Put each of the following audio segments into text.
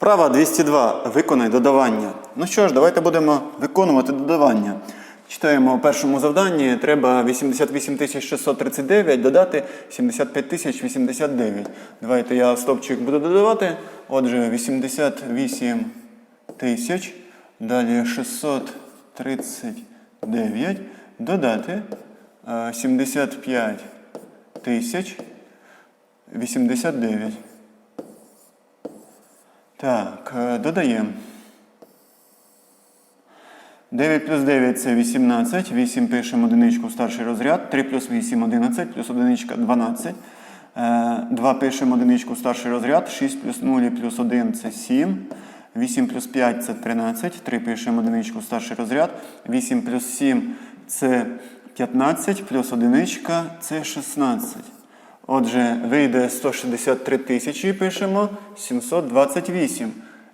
Вправа 202. Виконай додавання. Ну що ж, давайте будемо виконувати додавання. Читаємо у першому завданні. Треба 88 639 додати 75 089. Давайте я стопчик буду додавати. Отже, 88 тисяч. Далі 639. Додати е, 75 тисяч 89. Так, е, додаємо. 9 плюс 9 це 18. 8 пишемо одиничку в старший розряд. 3 плюс 8 11, плюс одиничка 12. 2 пишемо одиничку в старший розряд. 6 плюс 0 плюс 1 це 7. 8 плюс 5 це 13. 3 пишемо одиничку в старший розряд. 8 плюс 7 це 15, плюс одиничка це 16. Отже, вийде 163 тисячі, пишемо 728.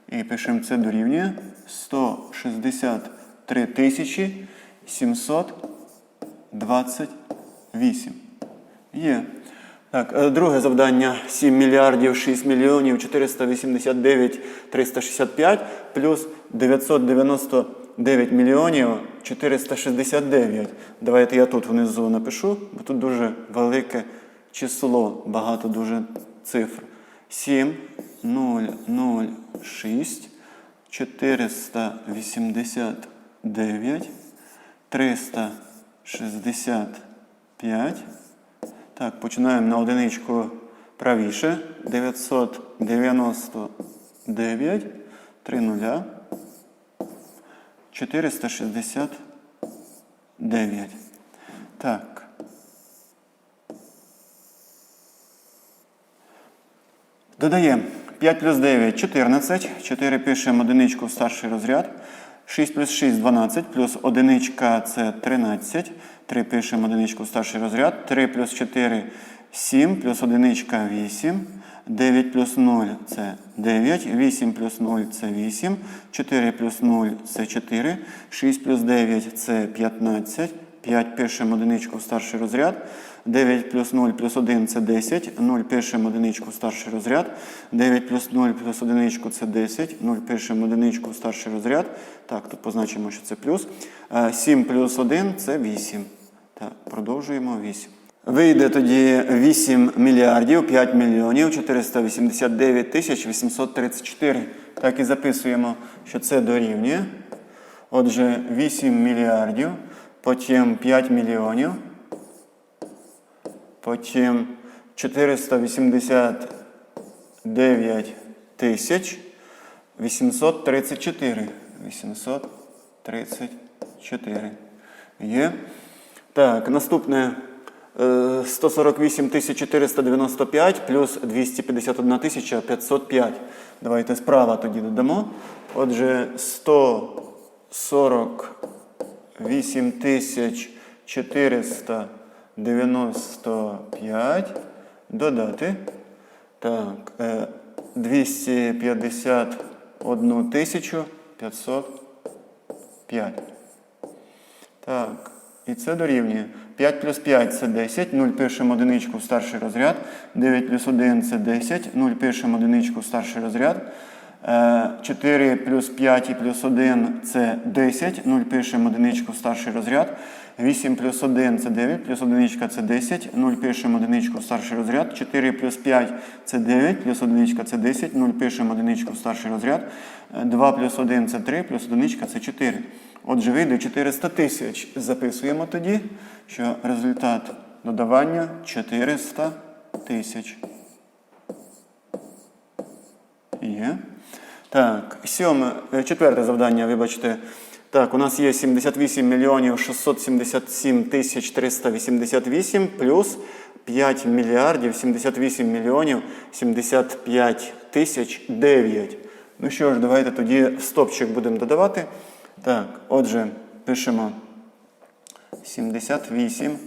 І пишемо це дорівнює 163 тисячі 728. Є. Так, е, друге завдання 7 мільярдів 6 мільйонів 489 365 плюс 999 мільйонів 469. Давайте я тут внизу напишу, бо тут дуже велике число, багато дуже цифр. 7 0 0 6 489 365 так, починаємо на одиничку правіше. 999, 3 нуля, 469. Так. Додаємо 5 плюс 9 14. 4 пишемо одиничку в старший розряд. 6 плюс 6 12, плюс одиничка це 13. 3 пишемо одиничку в старший розряд. 3 плюс 4 7, плюс одиничка 8. 9 плюс 0 це 9. 8 плюс 0 це 8. 4 плюс 0 це 4. 6 плюс 9 це 15. 5 пишемо одиничку в старший розряд. 9 плюс 0 плюс 1 це 10. 0 пишемо одиничку старший розряд. 9 плюс 0 плюс одиничку це 10. 0 пишемо одиничку старший розряд. Так, тут позначимо, що це плюс. Е, 7 плюс 1 це 8. Так, продовжуємо 8. Вийде тоді 8 мільярдів 5 мільйонів 489 тисяч 834. Так і записуємо, що це дорівнює. Отже, 8 мільярдів, потім 5 мільйонів, потім 489 тисяч 834. 834. Є. Так, наступне е, 148 495 плюс 251 505. Давайте справа тоді додамо. Отже, 148 495 додати. Так, е, 251 505. Так, і це дорівнює. 5 плюс 5 це 10, 0 пишемо одиничку в старший розряд. 9 плюс 1 це 10, 0 пишемо одиничку в старший розряд. Е, 4 плюс 5 і плюс 1 це 10, 0 пишемо одиничку в старший розряд. 8 плюс 1 це 9, плюс одиничка це 10, 0 пишемо одиничку старший розряд. 4 плюс 5 це 9, плюс одиничка це 10, 0 пишемо одиничку старший розряд. Е, 2 плюс 1 це 3, плюс одиничка це 4. Отже, вийде 400 тисяч. Записуємо тоді, що результат додавання 400 тисяч. Є. Так, сьоме, е, четверте завдання, вибачте. Так, у нас є 78 мільйонів 677 тисяч 388 плюс 5 мільярдів 78 мільйонів 75 тисяч 9. Ну що ж, давайте тоді стопчик будемо додавати. Так, отже, пишемо 78,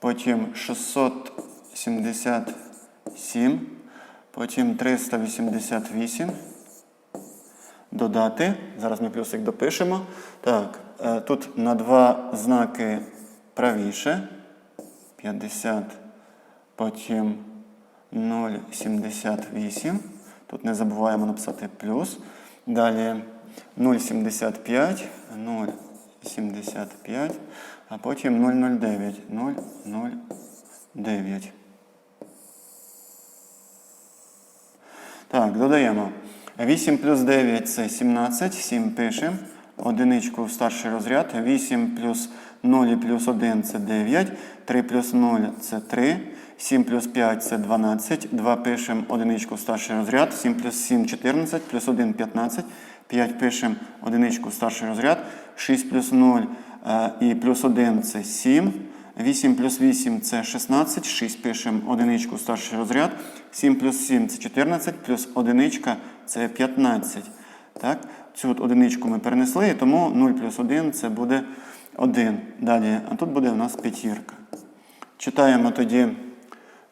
потім 677, потім 388. Додати. Зараз ми плюсик допишемо. Так, е, тут на два знаки правіше. 50, потім 0,78. Тут не забуваємо написати плюс. Далі 0,75, 0,75, а потім 0,09, 0,09. Так, додаємо. 8 плюс 9 це 17, 7 пишемо. Одиничку в старший розряд. 8 плюс 0 і плюс 1 це 9. 3 плюс 0 це 3. 7 плюс 5 це 12. 2 пишемо одиничку в старший розряд. 7 плюс 7 14, плюс 1 15. 5 пишемо одиничку в старший розряд. 6 плюс 0 е, і плюс 1 це 7. 8 плюс 8 це 16, 6 пишемо одиничку старший розряд, 7 плюс 7 це 14, плюс одиничка це 15. Так? Цю от одиничку ми перенесли, тому 0 плюс 1 це буде 1. Далі, а тут буде у нас п'ятірка. Читаємо тоді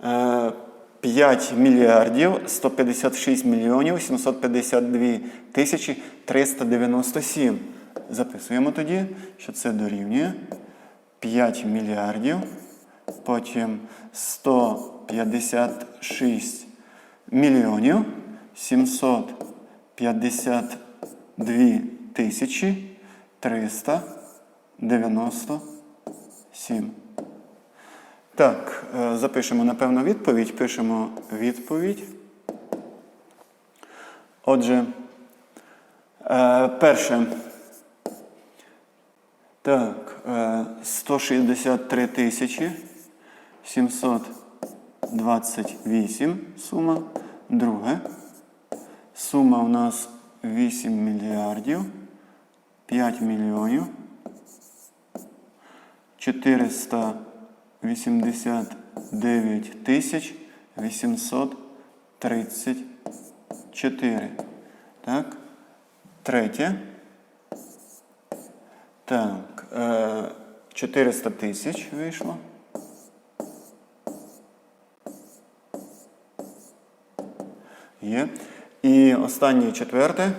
е, 5 мільярдів 156 мільйонів 752 тисячі 397. Записуємо тоді, що це дорівнює 5 мільярдів, потім 156 мільйонів 752 тисячі 397. Так, е, запишемо, напевно, відповідь. Пишемо відповідь. Отже, е, перше. Так, е, 163 тисячі 728 сума. Друге. Сума у нас 8 мільярдів 5 мільйонів 489 тисяч 834. Так. Третє. Так, е, 400 тисяч вийшло. Є. І останнє четверте.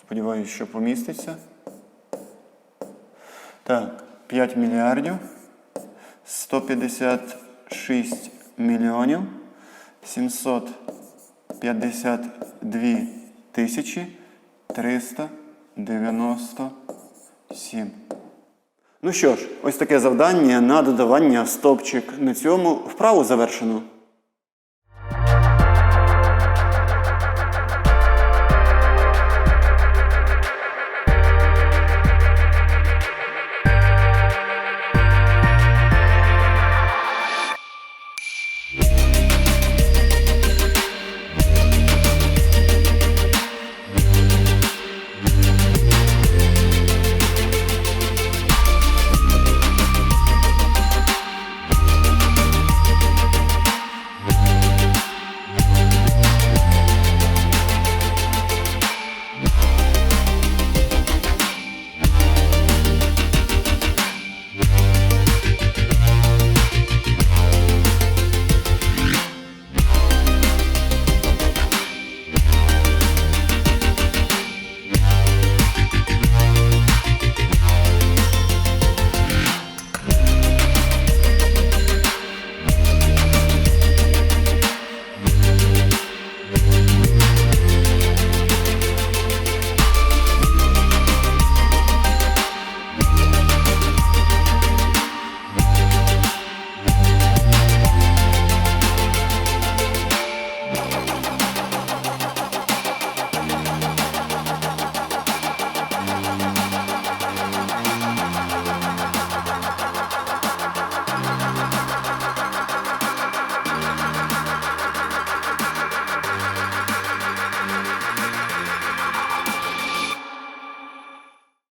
Сподіваюсь, що поміститься. Так, 5 мільярдів. 156 мільйонів 752 тисячі 397. Ну що ж, ось таке завдання на додавання в стопчик на цьому вправу завершено.